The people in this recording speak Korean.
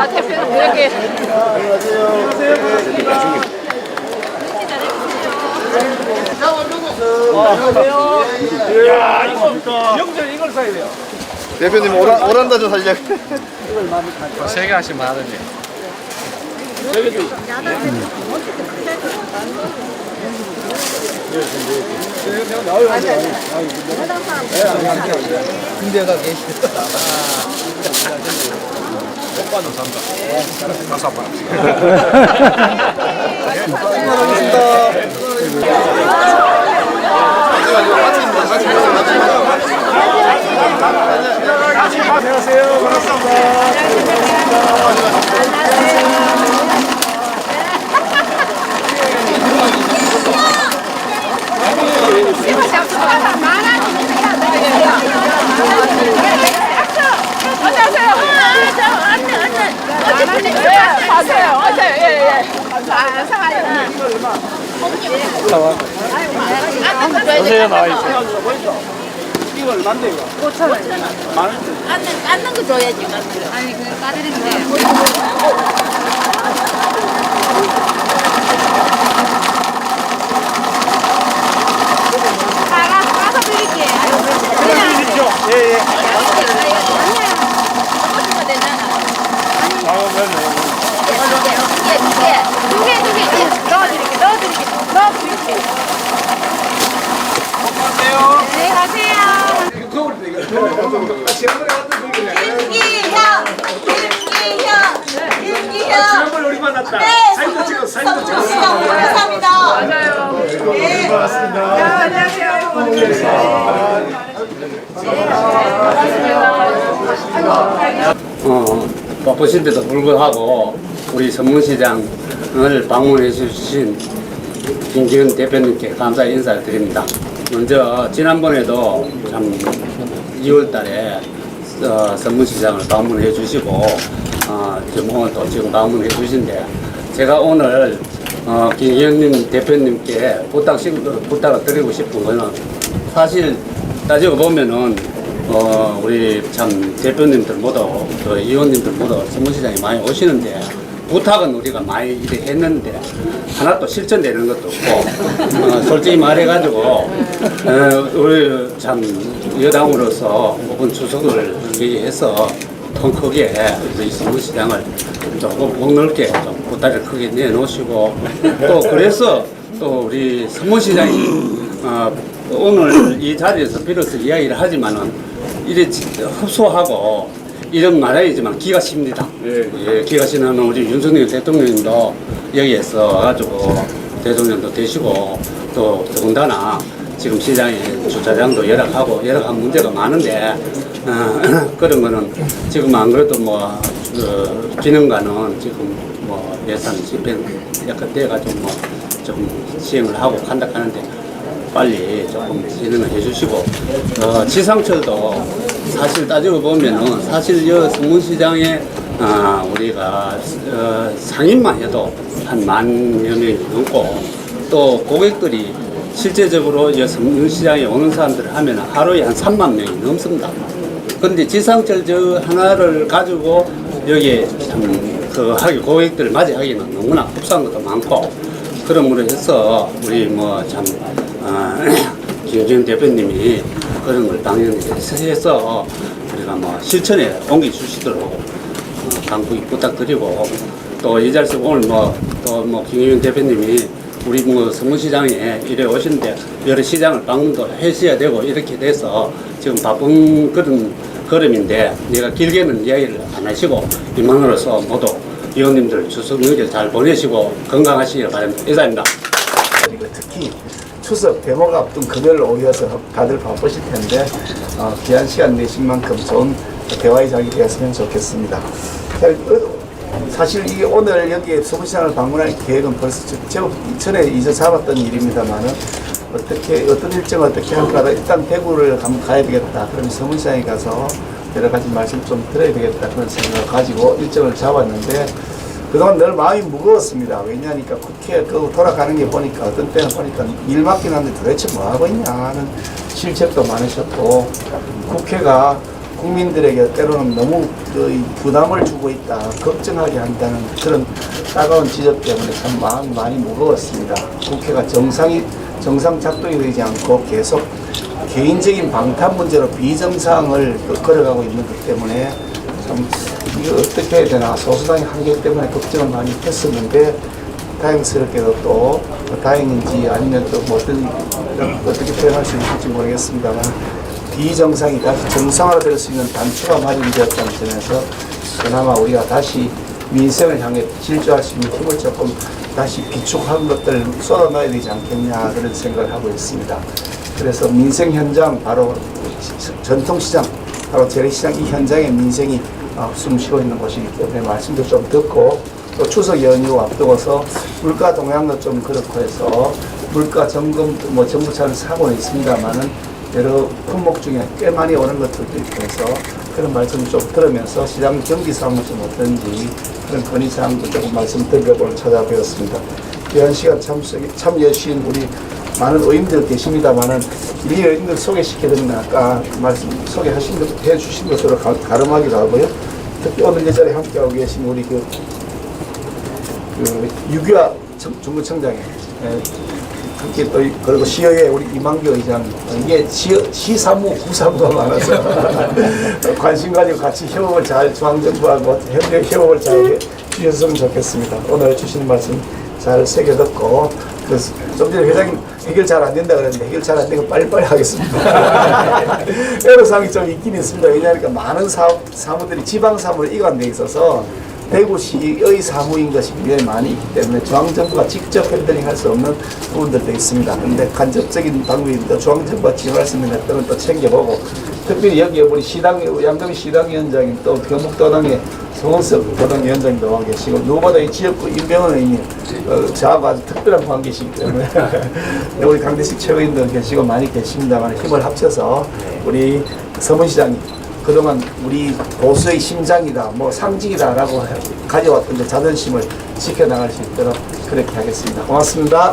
아, 대표님 이렇게. 야 이거 영절 이걸 사야 돼요. 대표님 오란, 오란다죠 살짝 세개 하시면 많은데. 군대가 계시다 오빠도 산다. 가사 봐. 안녕하세요. 반갑습니다. 안녕하세요. 예, 가세요. 가세요. 예, 예. 아, 상하이. 선생님 나와 있어요. 이거 얼마인데 이거? 5천 원. 만 원. 앉는, 앉는 거 줘야지. 아니, 그 까드리는데. 하나 까서 드릴게. 그냥 있죠? 예, 예. 먹으면 되잖아. 두 개, 두 개. 넣어드릴게, 넣어드릴게, 넣어드릴게. 네, 가세요. 김기현! 김기현! 김기현! 지난번에 우리 만났다. 네, 사진도 찍었어. 사진도 찍었어. 성공시장 감사합니다. 맞아요. 네. 안녕하세요. 어, 바쁘신데도 불구하고 우리 선문시장을 방문해 주신 김기현 대표님께 감사 인사를 드립니다. 먼저 지난번에도 참 2월 달에 어, 선문시장을 방문해 주시고 어, 지금 오늘 또 지금 방문해 주신데 제가 오늘 어, 김기현님 대표님께 부탁, 부탁을 드리고 싶은 거는 사실 따지고 보면은 어, 우리 참 대표님들 모두 또 의원님들 모두 선문시장에 많이 오시는데 부탁은 우리가 많이 이래 했는데 하나도 실천되는 것도 없고 어, 솔직히 말해가지고 어, 우리 참 여당으로서 이번 추석을 위해서 통 크게 우리 선문시장을 조금 폭넓게 좀 부탁을 크게 내놓으시고 또 그래서 또 우리 선문시장이 어, 오늘 이 자리에서 비로소 이야기를 하지만은 이래 흡수하고 이런 말해야지만 기가 십니다. 예, 기가 시는 우리 윤석열 대통령님도 여기에서 와가지고 대통령도 되시고 또 더군다나 지금 시장에 주차장도 열악하고 열악한 문제가 많은데 어, 그런 거는 지금 안 그래도 뭐 그, 기능과는 지금 뭐 예산 집행 약간 돼가지고 뭐 좀 시행을 하고 간다 하는데 빨리 조금 진행을 해주시고 어, 지상철도 사실 따지고 보면은 사실 여 성문시장에 아, 우리가 어, 상인만 해도 한 만여 명이 넘고 또 고객들이 실제적으로 여 성문시장에 오는 사람들을 하면 하루에 한 3만 명이 넘습니다. 근데 지상철 저 하나를 가지고 여기에 참그 하기 고객들을 맞이하기는 너무나 흡사한 것도 많고 그러므로 해서 우리 뭐참 어, 김정은 대표님이 그런 걸 당연히 해서 우리가 뭐 실천에 옮겨 주시도록 어, 당부히 부탁드리고 또 이 자리에서 오늘 뭐또뭐 김영윤 대표님이 우리 뭐 성문시장에 이래 오시는데 여러 시장을 방문도 하셔야 되고 이렇게 돼서 지금 바쁜 그런 걸음인데 내가 길게는 이야기를 안 하시고 이만으로서 모두 위원님들 추석 명절 잘 보내시고 건강하시길 바랍니다. 이상입니다. 특히 추석 대목 앞둔 금요일 오후여서 다들 바쁘실 텐데 어, 귀한 시간 내신 만큼 좋은 대화의 장이 되었으면 좋겠습니다. 자, 어, 사실 이게 오늘 여기 서구시장을 방문할 계획은 벌써 저- 제법 전에 이제 잡았던 일입니다만은 어떻게 어떤 일정 어떻게 할까 하다 일단 대구를 한번 가야 되겠다. 그럼 서문시장에 가서 여러 가지 말씀 좀 들어야 되겠다 그런 생각을 가지고 일정을 잡았는데 그동안 늘 마음이 무거웠습니다. 왜냐하니까 국회 그 돌아가는 게 보니까 어떤 때는 보니까 일 맡긴 한데 도대체 뭐 하고 있냐 하는 실책도 많으셨고 국회가 국민들에게 때로는 너무 그 부담을 주고 있다, 걱정하게 한다는 그런 따가운 지적 때문에 참 마음이 많이 무거웠습니다. 국회가 정상이 정상 작동이 되지 않고 계속 개인적인 방탄 문제로 비정상을 걸어가고 있는 것 때문에 참 이거 어떻게 해야 되나 소수당의 한계 때문에 걱정을 많이 했었는데 다행스럽게도 또 다행인지 아니면 또뭐 어떤 어떻게 표현할 수 있을지 모르겠습니다만 비정상이 다시 정상화될 수 있는 단초가 마련되었다는 점에서 그나마 우리가 다시 민생을 향해 질주할 수 있는 힘을 조금 다시 비축한 것들을 쏟아놔야 되지 않겠냐 그런 생각을 하고 있습니다. 그래서 민생 현장 바로 전통시장 바로 재래시장 이 현장에 민생이 어, 숨쉬고 있는 곳이기 때문에 말씀도 좀 듣고 또 추석 연휴 앞두고서 물가 동향도 좀 그렇고 해서 물가 점검 뭐 정부 차원 사고는 있습니다만은 여러 품목 중에 꽤 많이 오는 것들도 있고 해서 그런 말씀 좀 들으면서 시장 경기 상황은 좀 어떤지 그런 건의 사항도 조금 말씀 드리려고 오늘 찾아뵈었습니다. 귀한 시간 참석에 참여해 주신 우리 많은 의원들 계십니다만은 이 의원들 소개시켜드리면 아까 말씀 소개하신 것 해주신 것으로 가, 가름하기도 하고요. 특히 오늘 이 자리에 함께하고 계신 우리 그, 그 유규아 청- 중구청장에 에, 특히 또 이- 그리고 시의회 우리 이만규 의장 이게 시, 시사무 구사무가 많아서 관심 가지고 같이 협업을 잘 중앙정부하고 현대 협업을 잘 해 주셨으면 좋겠습니다. 오늘 주신 말씀 잘 새겨듣고 그좀 전에 회장님 해결 잘 안 된다 그랬는데 해결 잘 안 되고 빨리빨리 하겠습니다. 애로사항이 좀 있긴 있습니다. 왜냐하면 많은 사업, 사무들이 지방 사무로 이관돼 있어서 대구시의 사무인 것이 굉장히 많이 있기 때문에 중앙정부가 직접 핸들링 할 수 없는 부분들도 있습니다. 그런데 간접적인 방법입니다. 중앙정부가 지원할 수 있는 것들은 또 챙겨보고 특별히 여기 우리 시당, 양동 시당위원장님 또 경북도당의 송원석 도당위원장님도 와 계시고 누구보다 이 지역구 임병헌 의원님 어, 저하고 아주 특별한 관계시기 때문에 우리 강대식 최고인도 계시고 많이 계십니다만 힘을 합쳐서 우리 서문시장님 그동안 우리 보수의 심장이다, 뭐 상징이다라고 가져왔던 그 자존심을 지켜나갈 수 있도록 그렇게 하겠습니다. 고맙습니다.